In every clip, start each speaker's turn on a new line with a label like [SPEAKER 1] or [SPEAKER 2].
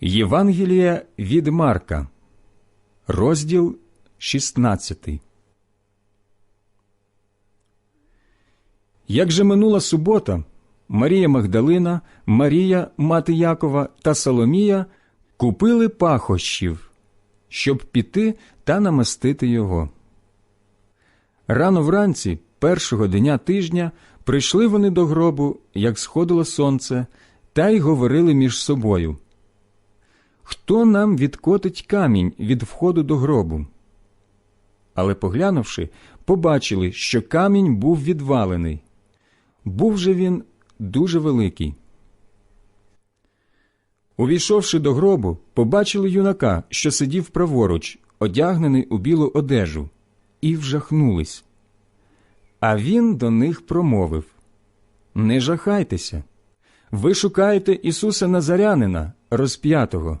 [SPEAKER 1] Євангелія від Марка, розділ 16. Як же минула субота, Марія Магдалина, Марія, мати Якова та Соломія купили пахощів, щоб піти та намастити його. Рано вранці, першого дня тижня, прийшли вони до гробу, як сходило сонце, та й говорили між собою. Хто нам відкотить камінь від входу до гробу? Але, поглянувши, побачили, що камінь був відвалений. Був же він дуже великий. Увійшовши до гробу, побачили юнака, що сидів праворуч, одягнений у білу одежу, і вжахнулись. А він до них промовив Не жахайтеся. Ви шукаєте Ісуса Назарянина, розп'ятого.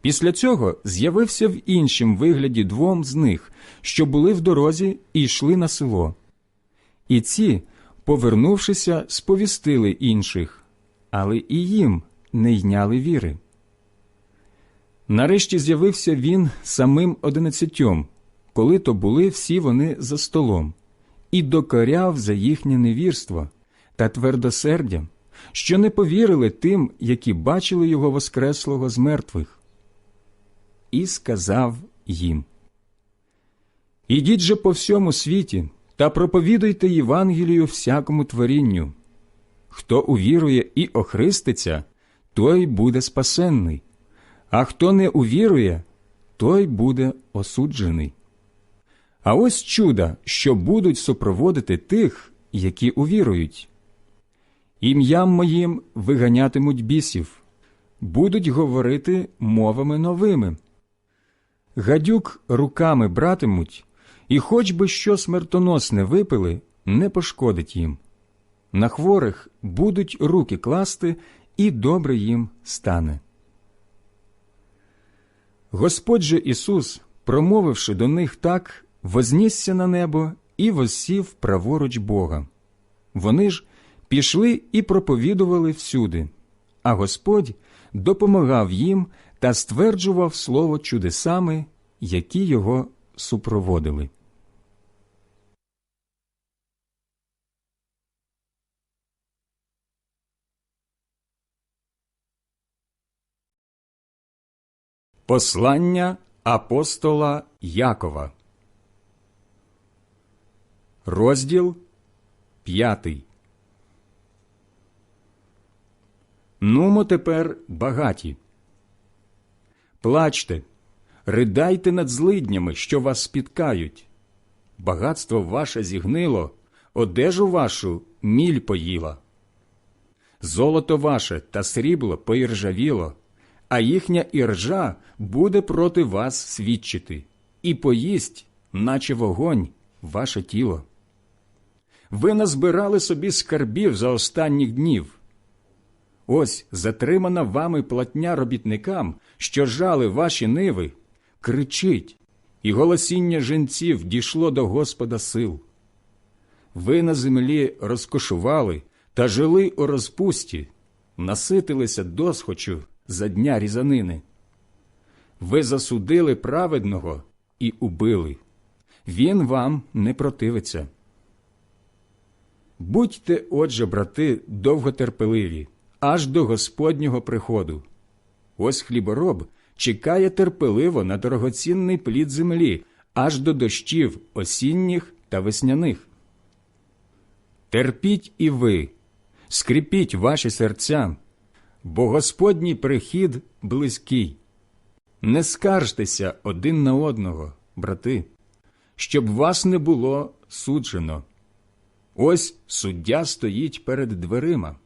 [SPEAKER 1] Після цього з'явився в іншім вигляді двом з них, що були в дорозі і йшли на село. І ці, повернувшися, сповістили інших, але і їм не йняли віри. Нарешті з'явився він самим одинадцятьом, коли то були всі вони за столом, і докоряв за їхнє невірство та твердосердя, що не повірили тим, які бачили його воскреслого з мертвих і сказав їм Ідіть же по всьому світі та проповідуйте Євангелію всякому творінню. Хто увірує і охриститься, той буде спасенний, а хто не увірує, той буде осуджений. А ось чуда, що будуть супроводити тих, які увірують. Ім'ям моїм виганятимуть бісів, будуть говорити мовами новими гадюк руками братимуть, і хоч би що смертоносне випили, не пошкодить їм. На хворих будуть руки класти, і добре їм стане. Господь же Ісус, промовивши до них так, вознісся на небо і воссів праворуч Бога. Вони ж пішли і проповідували всюди, а Господь допомагав їм та стверджував слово чудесами, які його супроводили. Послання апостола Якова, розділ п'ятий. Нумо тепер багаті. Плачте, ридайте над злиднями, що вас спіткають. Багатство ваше зігнило, одежу вашу міль поїла. Золото ваше та срібло поіржавіло, а їхня іржа буде проти вас свідчити, і поїсть, наче вогонь, ваше тіло. Ви назбирали собі скарбів за останніх днів. Ось затримана вами платня робітникам, що жали ваші ниви, кричить, і голосіння жінців дійшло до Господа сил. Ви на землі розкошували та жили у розпусті, наситилися досхочу за дня різанини. Ви засудили праведного і убили. Він вам не противиться. Будьте, отже, брати, довготерпеливі аж до Господнього приходу. Ось хлібороб, чекає терпеливо на дорогоцінний плід землі аж до дощів осінніх та весняних. Терпіть і ви, скріпіть ваші серця, бо Господній прихід близький. Не скаржтеся один на одного, брати, щоб вас не було суджено. Ось суддя стоїть перед дверима.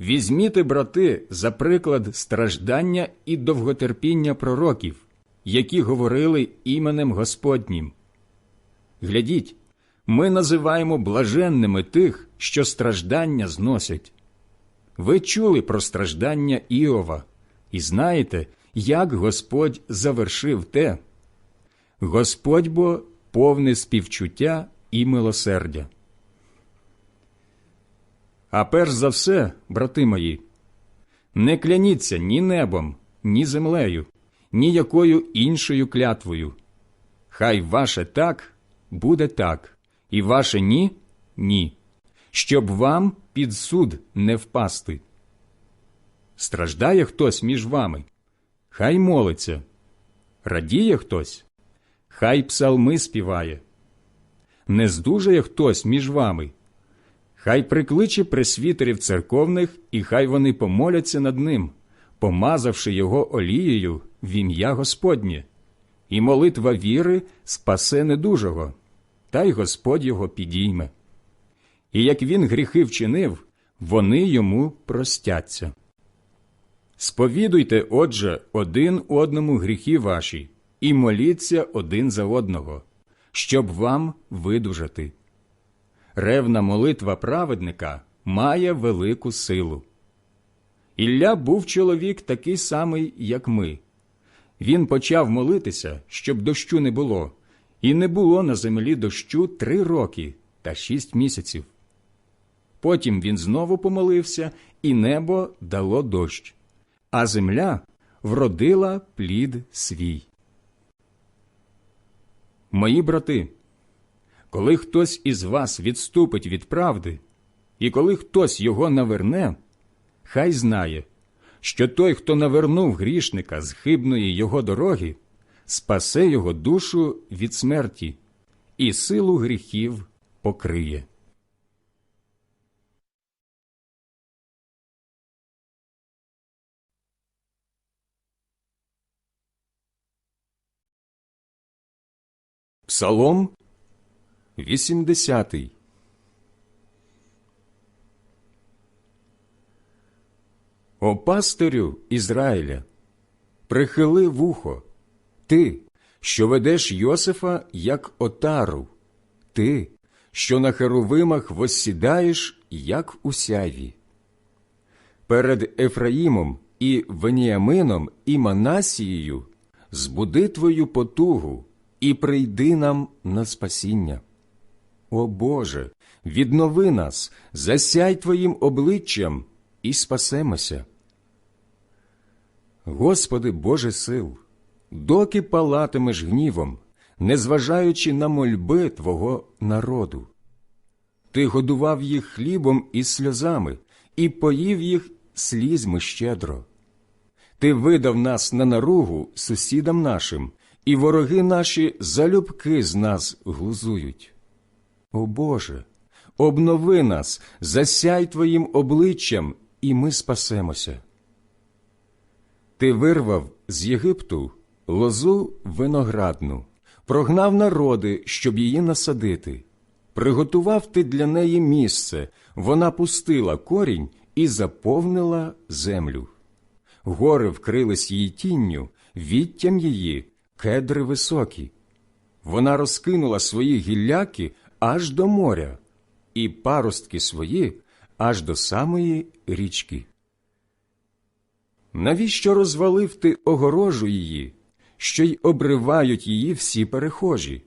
[SPEAKER 1] Візьміте, брати, за приклад страждання і довготерпіння пророків, які говорили іменем Господнім. Глядіть, ми називаємо блаженними тих, що страждання зносять. Ви чули про страждання Іова і знаєте, як Господь завершив те. Господь бо повне співчуття і милосердя. А перш за все, брати мої, не кляніться ні небом, ні землею, ні якою іншою клятвою. Хай ваше так буде так, і ваше ні ні, щоб вам під суд не впасти. Страждає хтось між вами, хай молиться, радіє хтось, хай псалми співає. Не здужає хтось між вами, хай прикличе пресвітерів церковних, і хай вони помоляться над ним, помазавши його олією в ім'я Господнє, і молитва віри спасе недужого, та й Господь його підійме. І як він гріхи вчинив, вони йому простяться. Сповідуйте, отже, один одному гріхи ваші, і моліться один за одного, щоб вам видужати. Ревна молитва праведника має велику силу. Ілля був чоловік такий самий, як ми. Він почав молитися, щоб дощу не було, і не було на землі дощу три роки та шість місяців. Потім він знову помолився, і небо дало дощ, а земля вродила плід свій. Мої брати, коли хтось із вас відступить від правди, і коли хтось його наверне, хай знає, що той, хто навернув грішника з хибної його дороги, спасе його душу від смерті і силу гріхів покриє. Псалом 80 О пастирю Ізраїля, прихили вухо, ти, що ведеш Йосифа як отару, ти, що на херовимах воссідаєш, як у сяйві. Перед Ефраїмом і Веніамином і Манасією збуди твою потугу і прийди нам на спасіння. О Боже, віднови нас, засяй Твоїм обличчям і спасемося. Господи Боже сил, доки палатимеш гнівом, незважаючи на мольби Твого народу. Ти годував їх хлібом і сльозами, і поїв їх слізьми щедро. Ти видав нас на наругу сусідам нашим, і вороги наші залюбки з нас глузують. О Боже, обнови нас, засяй Твоїм обличчям, і ми спасемося. Ти вирвав з Єгипту лозу виноградну, прогнав народи, щоб її насадити. Приготував ти для неї місце, вона пустила корінь і заповнила землю. Гори вкрились її тінню, відтям її кедри високі. Вона розкинула свої гілляки аж до моря, і паростки свої аж до самої річки. Навіщо розвалив ти огорожу її, що й обривають її всі перехожі,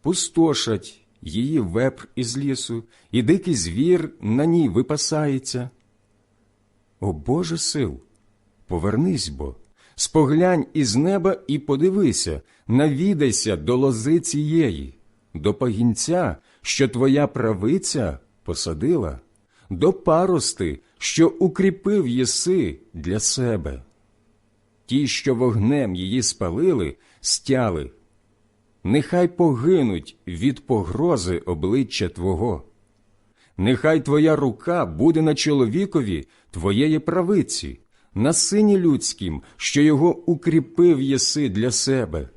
[SPEAKER 1] пустошать її вепр із лісу, і дикий звір на ній випасається? О Боже сил, повернись бо, споглянь із неба і подивися, навідайся до лози цієї, до пагінця, що твоя правиця посадила, до парости, що укріпив єси для себе. ті, що вогнем її спалили, стяли. Нехай погинуть від погрози обличчя Твого. Нехай Твоя рука буде на чоловікові Твоєї правиці, на сині людським, що його укріпив єси для себе.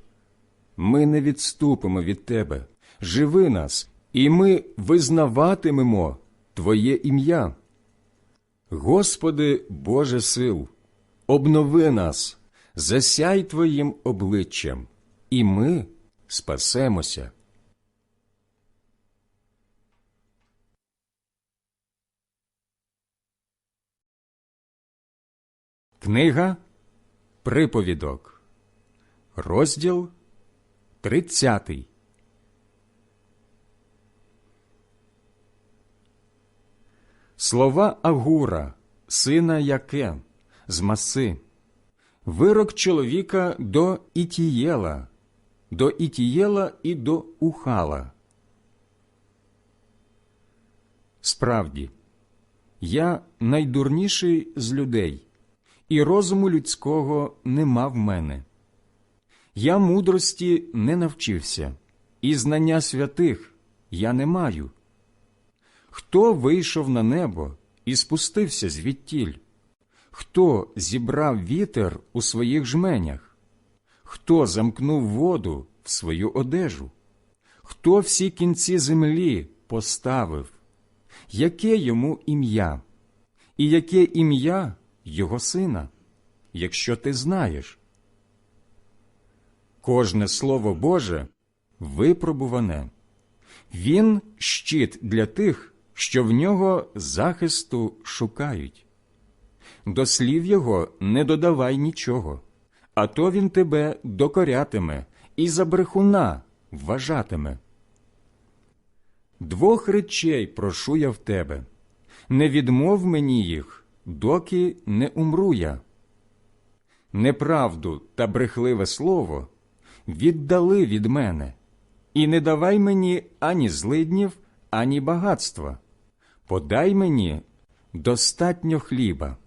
[SPEAKER 1] Ми не відступимо від Тебе, живи нас, і ми визнаватимемо Твоє ім'я. Господи, Боже сил, обнови нас, засяй Твоїм обличчям, і ми спасемося. Книга Приповідок, розділ 30. Слова Агура, сина Яке, з маси, вирок чоловіка до Ітієла, до Ітієла і до Ухала. Справді, я найдурніший з людей, і розуму людського нема в мене. Я мудрості не навчився, і знання святих я не маю. Хто вийшов на небо і спустився звідтіль? Хто зібрав вітер у своїх жменях? Хто замкнув воду в свою одежу? Хто всі кінці землі поставив? Яке йому ім'я? І яке ім'я його сина, якщо ти знаєш? Кожне слово Боже випробуване. Він щит для тих, що в нього захисту шукають. До слів його не додавай нічого, а то він тебе докорятиме і за брехуна вважатиме. Двох речей прошу я в тебе не відмов мені їх, доки не умру я. Неправду та брехливе слово віддали від мене, і не давай мені ані злиднів, ані багатства. Подай мені достатньо хліба.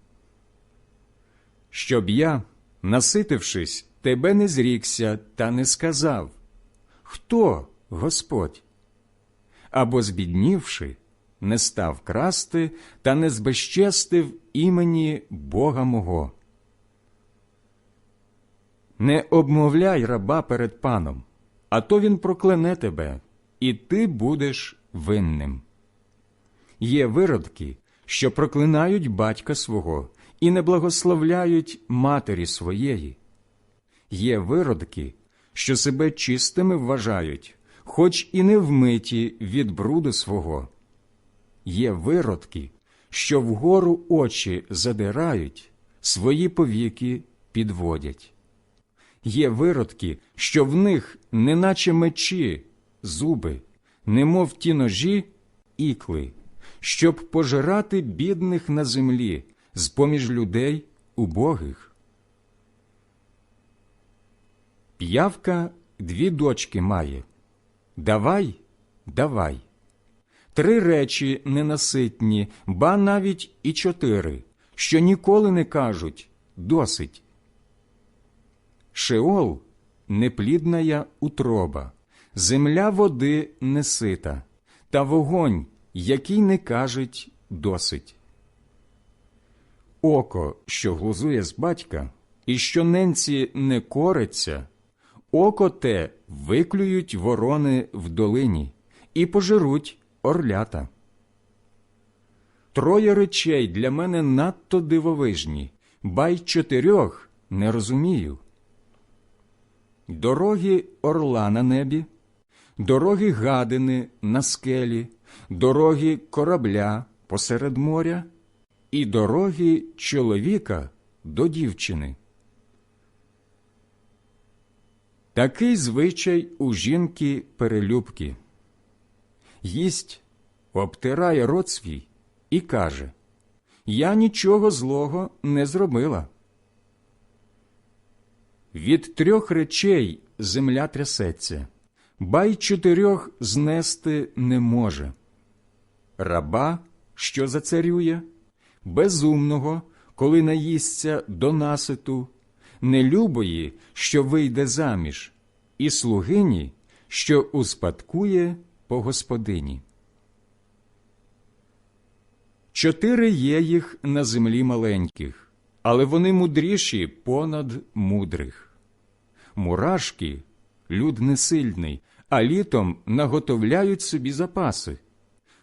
[SPEAKER 1] Щоб я, наситившись, тебе не зрікся та не сказав Хто Господь? Або, збіднівши, не став красти та не збезчестив імені Бога мого. Не обмовляй раба перед паном, а то він проклене тебе, і ти будеш винним. Є виродки, що проклинають батька свого і не благословляють матері своєї. Є виродки, що себе чистими вважають, хоч і не вмиті від бруду свого. Є виродки, що вгору очі задирають, свої повіки підводять. Є виродки, що в них, неначе мечі, зуби, немов ті ножі, ікли, щоб пожирати бідних на землі з поміж людей убогих. П'явка дві дочки має. Давай, давай. Три речі ненаситні, ба навіть і чотири, що ніколи не кажуть досить. Шеол неплідная утроба, земля води несита, та вогонь, який не кажуть досить. Око, що глузує з батька, і що ненці не кориться, око те виклюють ворони в долині і пожируть орлята. Троє речей для мене надто дивовижні, ба й чотирьох не розумію. Дороги орла на небі, дороги гадини на скелі, дороги корабля посеред моря і дороги чоловіка до дівчини. Такий звичай у жінки перелюбки. Їсть, обтирає рот свій і каже Я нічого злого не зробила. Від трьох речей земля трясеться, ба й чотирьох знести не може. Раба, що зацарює, безумного, коли наїсться до наситу, нелюбої, що вийде заміж, і слугині, що успадкує по господині. Чотири є їх на землі маленьких, але вони мудріші понад мудрих. Мурашки люд несильний, а літом наготовляють собі запаси.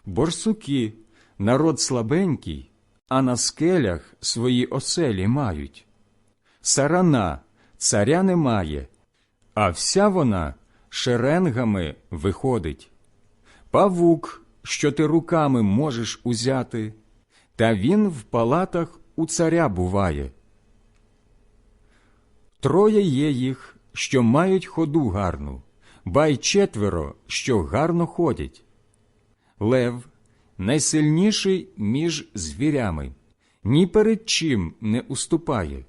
[SPEAKER 1] Борсуки народ слабенький, а на скелях свої оселі мають. Сарана царя немає, а вся вона шеренгами виходить. Павук, що ти руками можеш узяти, та він в палатах у царя буває. Троє є їх, що мають ходу гарну, ба й четверо, що гарно ходять. Лев найсильніший між звірями, ні перед чим не уступає.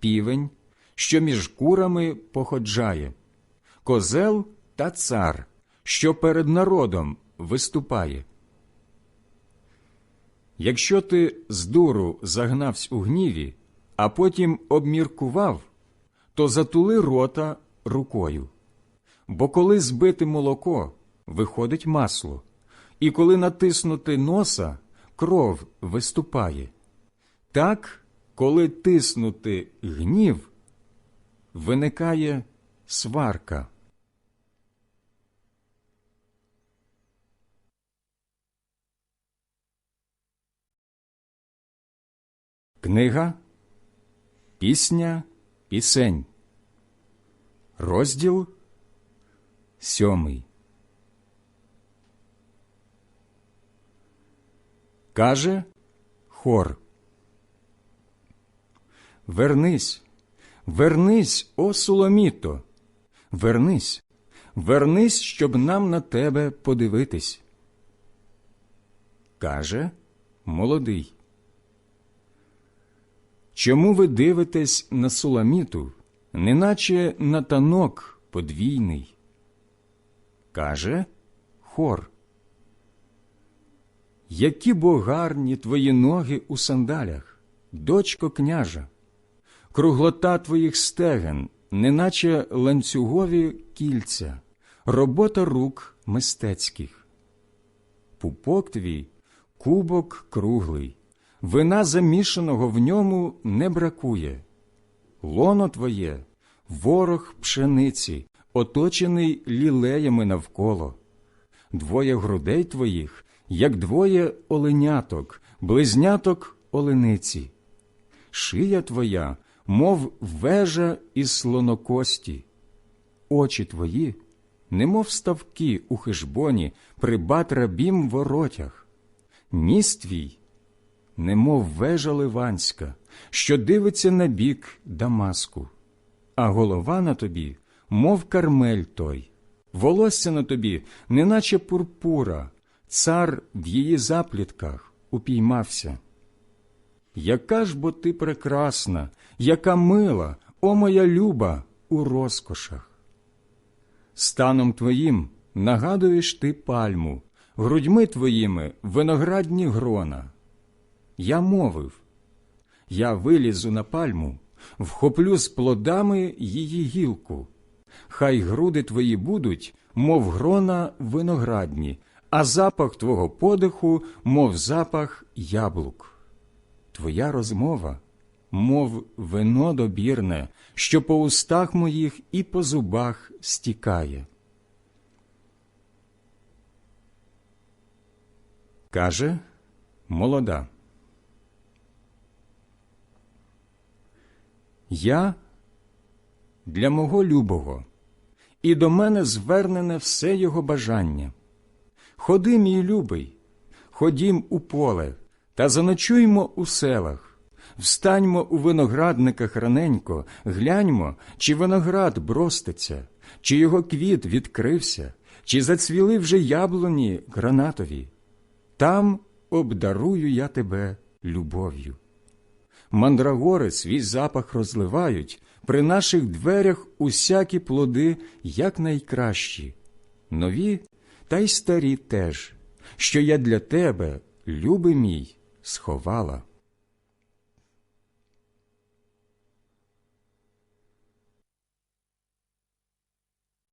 [SPEAKER 1] Півень, що між курами походжає, козел та цар, що перед народом виступає. Якщо ти з дуру загнавсь у гніві, а потім обміркував, то затули рота рукою. Бо коли збити молоко, виходить масло, і коли натиснути носа, кров виступає. Так, коли тиснути гнів, виникає сварка. Книга Пісня Пісень. Розділ сьомий. Каже хор. Вернись, вернись, о Суламіто, вернись, вернись, щоб нам на тебе подивитись. Каже молодий. Чому ви дивитесь на Суламіту, неначе на танок подвійний? Каже хор. Які бо гарні твої ноги у сандалях, дочко княжа, круглота твоїх стеген, неначе ланцюгові кільця, робота рук мистецьких. Пупок твій кубок круглий, вина замішаного в ньому не бракує. Лоно твоє ворог пшениці, оточений лілеями навколо. Двоє грудей твоїх, як двоє оленяток, близняток олениці. Шия твоя, мов вежа із слонокості, очі твої, немов ставки у хижбоні, при батрабім воротях, ніс твій, немов вежа ливанська, що дивиться на бік Дамаску, а голова на тобі, мов кармель той, волосся на тобі, неначе пурпура, цар в її заплітках упіймався. Яка ж бо ти прекрасна, яка мила, о моя люба, у розкошах. Станом твоїм нагадуєш ти пальму, грудьми твоїми виноградні грона. Я мовив я вилізу на пальму, вхоплю з плодами її гілку. Хай груди твої будуть, мов грона виноградні, а запах твого подиху, мов запах яблук. Твоя розмова, мов вино добірне, що по устах моїх і по зубах стікає. Каже молода. Я для мого любого, і до мене звернене все його бажання. Ходи, мій любий, ходім у поле та заночуймо у селах, встаньмо у виноградниках раненько, гляньмо, чи виноград броститься, чи його квіт відкрився, чи зацвіли вже яблуні гранатові. Там обдарую я тебе любов'ю. Мандрагори свій запах розливають, при наших дверях усякі плоди як найкращі, нові та й старі теж, що я для тебе, любий мій, сховала.